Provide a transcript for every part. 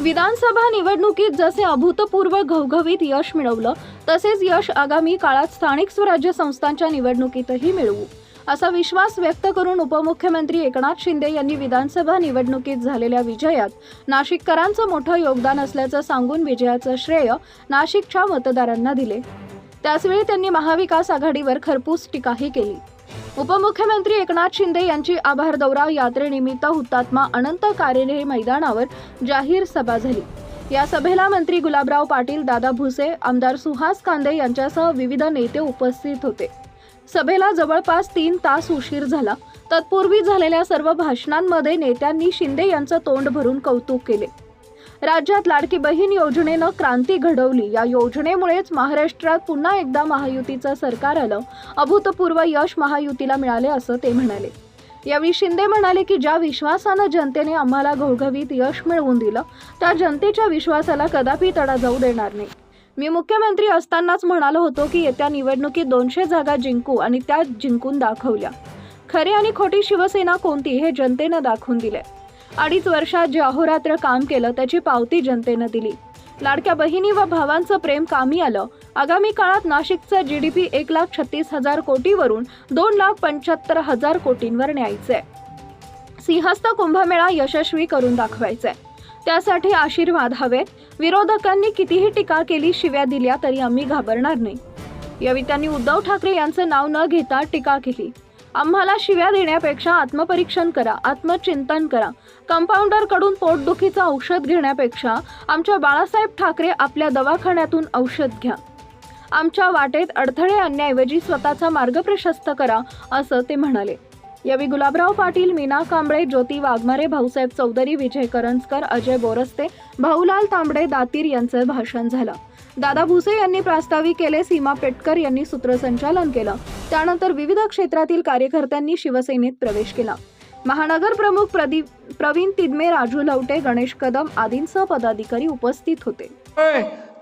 विधानसभा निवडणुकीत जसे अभूतपूर्व घवघवीत यश मिळवलं तसेच यश आगामी काळात स्थानिक स्वराज्य संस्थांच्या निवडणुकीतही मिळवू. असा विश्वास व्यक्त करून उपमुख्यमंत्री एकनाथ शिंदे यांनी विधानसभा निवडणुकीत झालेल्या विजयात नाशिककरांचं मोठं योगदान असल्याचं सांगून विजयाचं श्रेय नाशिकच्या मतदारांना दिले. त्याचवेळी त्यांनी महाविकास आघाडीवर खरपूस टीकाही केली. उपमुख्यमंत्री एकनाथ शिंदे यांची आभार दौरा यात्रेनिमित्त हुतात्मा अनंत कारेने मैदानावर जाहीर सभा झाली. या सभेला मंत्री गुलाबराव पाटील दादा भुसे आमदार सुहास कांदे यांच्यासह विविध नेते उपस्थित होते. सभेला जवळपास तीन तास उशीर झाला. तत्पूर्वी झालेल्या सर्व भाषणांमध्ये नेत्यांनी शिंदे यांचं तोंड भरून कौतुक केले. राज्यात लाडकी बहीण योजनेनं क्रांती घडवली. या योजनेमुळेच महाराष्ट्रात पुन्हा एकदा महायुतीचं सरकार आलं. अभूतपूर्व यश महायुतीला मिळाले असं ते म्हणाले. यावेळी शिंदे म्हणाले की ज्या विश्वासानं जनतेने आम्हाला घवघवीत यश मिळवून दिलं त्या जनतेच्या विश्वासाला कदापि तडा जाऊ देणार नाही. मी मुख्यमंत्री असतानाच म्हणालो होतो की येत्या निवडणुकीत दोनशे जागा जिंकू आणि त्या जिंकून दाखवल्या. खरी आणि खोटी शिवसेना कोणती हे जनतेनं दाखवून दिले अडीच वर्षात जे अहोरात्र काम केलं त्याची पावती जनतेनं दिली. लाडक्या बहिणी व भावांचं प्रेम कामी आलं. आगामी काळात नाशिकचं जी डी पी एक लाख छत्तीस हजार कोटीवरून दोन लाख पंच्याहत्तर हजार कोटींवर न्यायचंय. सिंहस्थ कुंभमेळा यशस्वी करून दाखवायचंय. त्यासाठी आशीर्वाद हवेत. विरोधकांनी कितीही टीका केली शिव्या दिल्या तरी आम्ही घाबरणार नाही. यावेळी त्यांनी उद्धव ठाकरे यांचं नाव न घेता टीका केली. आम्हाला शिव्या देण्यापेक्षा आत्मपरीक्षण करा आत्मचिंतन करा. कंपाऊंडरकडून पोटदुखीचं औषध घेण्यापेक्षा आमच्या बाळासाहेब ठाकरे आपल्या दवाखान्यातून औषध घ्या. आमच्या वाटेत अडथळे आणण्याऐवजी स्वतःचा मार्ग प्रशस्त करा असं ते म्हणाले. यावेळी गुलाबराव पाटील मीना कांबळे ज्योती वाघमारे भाऊसाहेब चौधरी विजय करंजकर अजय बोरस्ते भाऊलाल तांबडे दातीर यांचं भाषण झालं. दादा भुसे यांनी प्रास्ताविक केले सीमा पेटकर यांनी सूत्रसंचालन केलं. त्यानंतर विविध क्षेत्रातील कार्यकर्त्यांनी शिवसेनेत प्रवेश केला. महानगर प्रमुख प्रदीप प्रवीण तिदमे राजू लवटे गणेश कदम आदींसह पदाधिकारी उपस्थित होते.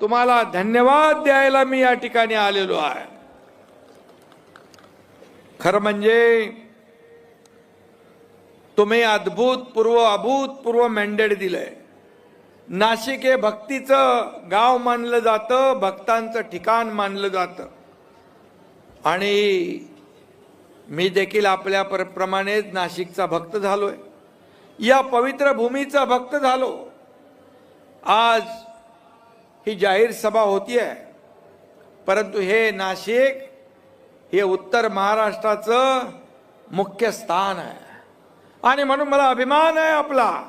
तुम्हाला धन्यवाद द्यायला मी या ठिकाणी आलेलो आहे. खरं म्हणजे तुम्ही अद्भुतपूर्व अभूतपूर्व मॅन्डेट दिलंय. नाशिक हे भक्तीचं गाव मानलं जातं भक्तांचं ठिकाण मानलं जातं. आणि मी देखील आपल्या प्रमाणेच नाशिकचा भक्त झालोय. या पवित्र भूमीचा भक्त झालो. आज ही जाहीर सभा होती आहे परंतु हे नाशिक हे उत्तर महाराष्ट्राचं मुख्य स्थान आहे. आणि म्हणून मला अभिमान आहे आपला.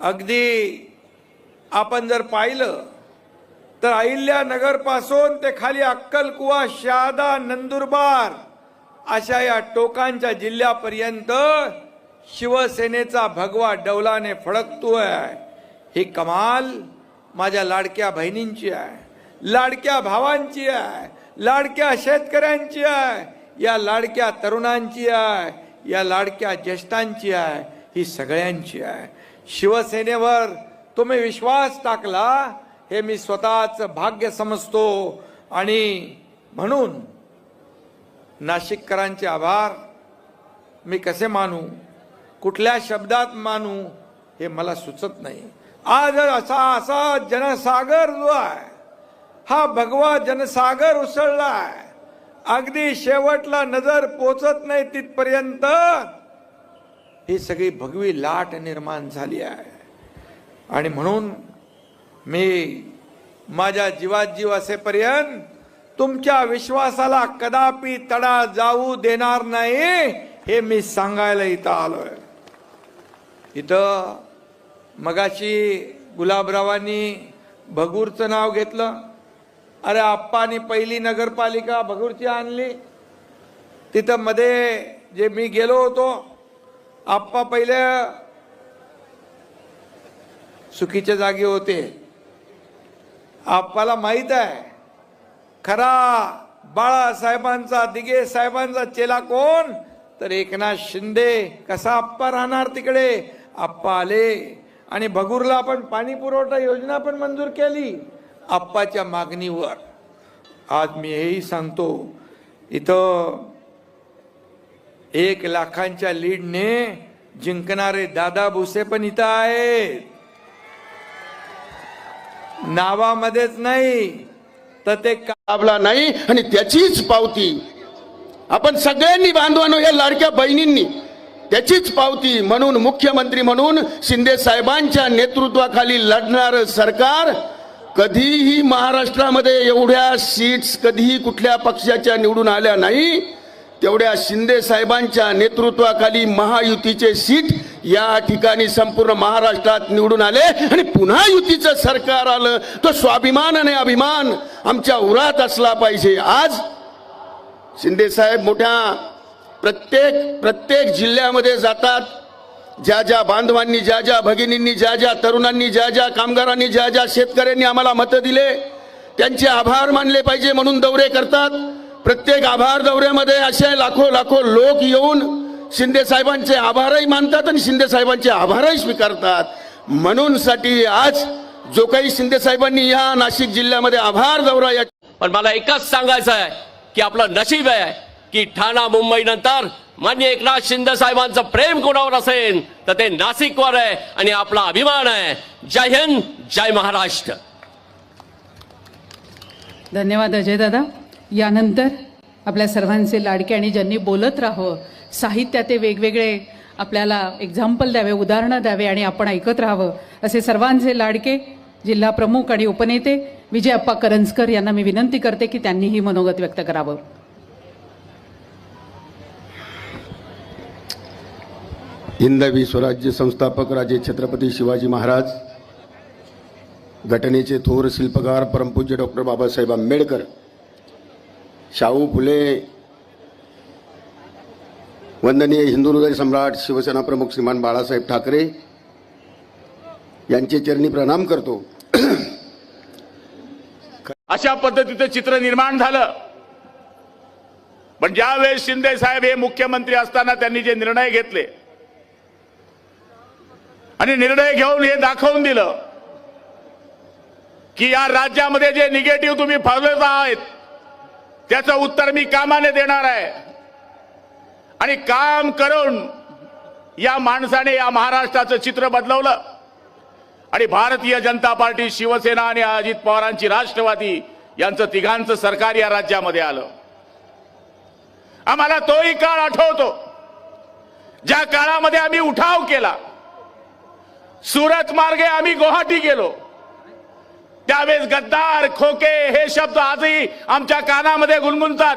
अगदी आपण जर पाहिलं तर अहिल्यानगरपासून ते खाली अक्कलकुवा शहादा नंदुरबार अशा या टोकांच्या जिल्ह्यापर्यंत शिवसेनेचा भगवा डौलाने फडकतोय. ही कमाल माझ्या लाडक्या बहिणींची आहे लाडक्या भावांची आहे लाडक्या शेतकऱ्यांची आहे या लाडक्या तरुणांची आहे या लाडक्या ज्येष्ठांची आहे ही सगळ्यांची आहे. शिवसेनेवर तुम्ही विश्वास टाकला हे मी स्वतःच भाग्य समजतो. आणि म्हणून नाशिककरांचे आभार. मी कसे मानू? कुठल्या शब्दात मानू? हे मला सुचत नाही. आज असा असा जनसागर जो आहे हा भगवा जनसागर उसळला आहे अगदी शेवटला नजर पोचत नाही तिथपर्यंत. ही सगळी भगवी लाट निर्माण झाली आहे. आणि म्हणून मी माझ्या जीवात जीव असेपर्यंत तुमच्या विश्वासाला कदापि तडा जाऊ देणार नाही हे मी सांगायला इथं आलोय. इथं मगाशी गुलाबरावांनी भगूरचं नाव घेतलं. अरे आप्पानी पहिली नगरपालिका भगूरची आणली. तिथं मध्ये जे मी गेलो होतो आप्पा पहिल्या चुकीच्या जागी होते. आप्पाला माहीत आहे खरा बाळासाहेबांचा दिगे साहेबांचा चेला कोण? तर एकनाथ शिंदे. कसा आप्पा राहणार तिकडे? आप्पा आले. आणि भगूरला आपण पाणी पुरवठा योजना पण मंजूर केली आप्पाच्या मागणीवर. आज मी हेही सांगतो इथं एक लाखांच्या लीडने जिंकणारे दादा भुसे पण इथं आहेत. नावामध्येच नाही तर ते काबला नाही आणि त्याचीच पावती. आपण सगळ्यांनी बांधवानो या लाडक्या बहिणींनी त्याचीच पावती म्हणून मुख्यमंत्री म्हणून शिंदे साहेबांच्या नेतृत्वाखाली लढणार सरकार कधीही महाराष्ट्रामध्ये एवढ्या सीट्स कधीही कुठल्या पक्षाच्या निवडून आल्या नाही तेवढ्या शिंदे साहेबांच्या नेतृत्वाखाली महायुतीचे सीट या ठिकाणी संपूर्ण महाराष्ट्रात निवडून आले आणि पुन्हा युतीचं सरकार आलं. तो स्वाभिमान आणि अभिमान आमच्या उरात असला पाहिजे. आज शिंदे साहेब मोठ्या प्रत्येक प्रत्येक जिल्ह्यामध्ये जातात. ज्या ज्या बांधवांनी ज्या ज्या भगिनींनी ज्या ज्या तरुणांनी ज्या ज्या कामगारांनी ज्या ज्या शेतकऱ्यांनी आम्हाला मतं दिले त्यांचे आभार मानले पाहिजे म्हणून दौरे करतात. प्रत्येक आभार दौऱ्यामध्ये असे लाखो लाखो लोक येऊन शिंदे साहेबांचे आभारही मानतात आणि शिंदे साहेबांचे आभारही स्वीकारतात. म्हणून साठी आज जो काही शिंदे साहेबांनी या नाशिक जिल्ह्यामध्ये आभार दौरा या पण मला एकच सांगायचं आहे की आपलं नशीब आहे की ठाणा मुंबई नंतर मान्य एकनाथ शिंदे साहेबांचं प्रेम कोणावर असेल तर ते नाशिकवर आहे आणि आपला अभिमान आहे. जय हिंद जय महाराष्ट्र. धन्यवाद अजय दादा. यानंतर आपल्या सर्वांचे लाडके आणि ज्यांनी बोलत राहावं साहित्याचे वेगवेगळे आपल्याला एक्झाम्पल द्यावे उदाहरणं द्यावे आणि आपण ऐकत राहावं असे सर्वांचे लाडके जिल्हा प्रमुख आणि उपनेते विजय अप्पा करंजकर यांना मी विनंती करते की त्यांनीही मनोगत व्यक्त करावं. हिंदवी स्वराज्य संस्थापक राजे छत्रपती शिवाजी महाराज घटनेचे थोर शिल्पकार परमपूज्य डॉक्टर बाबासाहेब आंबेडकर शाहू फुले वंदनीय हिंदू हृदय सम्राट शिवसेना प्रमुख श्रीमान बाळासाहेब ठाकरे यांचे चरणी प्रणाम करतो. अशा पद्धतीचं चित्र निर्माण झालं. पण ज्यावेळेस शिंदे साहेब हे मुख्यमंत्री असताना त्यांनी जे निर्णय घेतले आणि निर्णय घेऊन हे दाखवून दिलं की या राज्यामध्ये जे निगेटिव्ह तुम्ही फसवत आहेत त्याचं उत्तर मी कामाने देणार आहे. आणि काम करून या माणसाने या महाराष्ट्राचं चित्र बदलवलं. आणि भारतीय जनता पार्टी शिवसेना आणि अजित पवारांची राष्ट्रवादी यांचं तिघांचं सरकार या राज्यामध्ये आलं. आम्हाला तोही काळ आठवतो. ज्या काळामध्ये आम्ही उठाव केला सुरत मार्गे आम्ही गुवाहाटी गेलो. त्यावेळेस गद्दार खोके हे शब्द आजही आमच्या कानामध्ये गुणगुणतात.